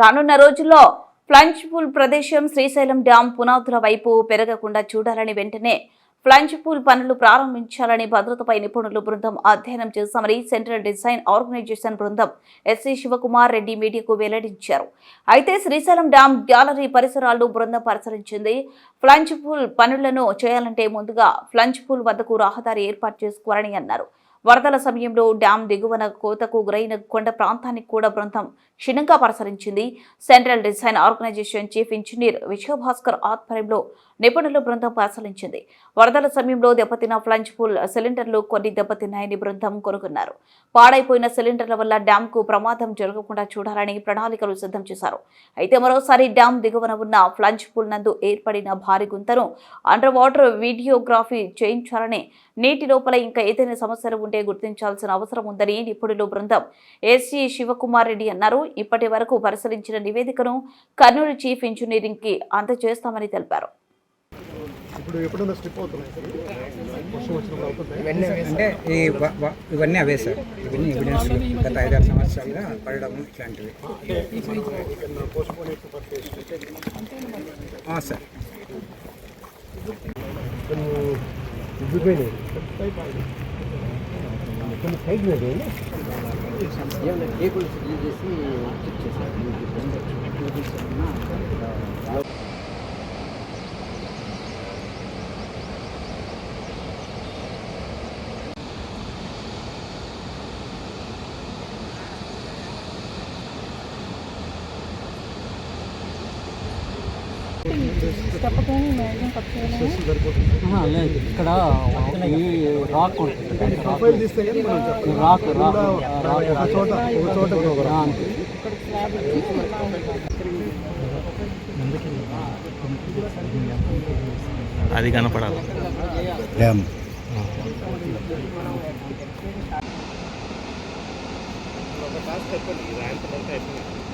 రానున్న రోజుల్లో ఫ్లంచ్పూల్ ప్రదేశం శ్రీశైలం డ్యాం పునాదుల వైపు పెరగకుండా చూడాలని వెంటనే ఫ్లంచ్పూల్ పనులు ప్రారంభించాలని భద్రతపై నిపుణులు బృందం అధ్యయనం చేశామని సెంట్రల్ డిజైన్ ఆర్గనైజేషన్ బృందం ఎస్సీ శివకుమార్ రెడ్డి మీడియాకు వెల్లడించారు. అయితే శ్రీశైలం డ్యాం గ్యాలరీ పరిసరాలు బృందం పరిశీలించింది ఫ్లంచ్పూల్ పనులను చేయాలంటే ముందుగా ఫ్లంచ్పూల్ వద్దకు రహదారి ఏర్పాటు చేసుకోవాలని అన్నారు. వరదల సమయంలో డ్యాం దిగువన కోతకు గురైన కొండ ప్రాంతానికి కూడా బృందం క్షుణ్ణంగా పరిశీలించింది central design organisation chief engineer Vijayabhaskar ఆధ్వర్యంలో నిపుణుల బృందం పరిశీలించింది. వరదల సమయంలో దెబ్బతిన్న ఫ్లంజ్ పూల్ సిలిండర్లు కొన్ని దెబ్బతిన్నాయని బృందం కొనుగొన్నారు. పాడైపోయిన సిలిండర్ల వల్ల డ్యాంకు ప్రమాదం జరగకుండా చూడాలని ప్రణాళికలు సిద్ధం చేశారు. అయితే మరోసారి డ్యాం దిగువన ఉన్న ఫ్లంజ్ పూల్ నందు ఏర్పడిన భారీ గుంతను అండర్ వాటర్ వీడియోగ్రఫీ చేయించాలని నీటి లోపల ఇంకా ఏదైనా సమస్యలు ఉంటే గుర్తించాల్సిన అవసరం ఉందని నిపుణులు బృందం. ఏసీ శివకుమార్ రెడ్డి అన్నారు. ఇప్పటి వరకు పరిశీలించిన నివేదికను కర్నూలు చీఫ్ ఇంజనీరింగ్కి అందజేస్తామని తెలిపారు. ఇవన్నీ అంటే అవే సార్. ఇవన్నీ ఎవిడెన్స్ గత ఐదారు సంవత్సరాలుగా పడడం ఇట్లాంటివి. సార్. కొన్ని సైడ్ మీద సరిపోతుంది లేదు ఇక్కడ ఈ రాక్ ఉంటుంది ప్రొఫైల్ తీస్తే కానీ మనం చెప్పాలి. రాక్ రాక్ కూడా ఒక చోట ఒక చోట ఒక రకం. అది కనపడాలి డ్యామ్ ఒక టాస్క్ అయిపోయింది ర్యాంక్ అంతా అయిపోయింది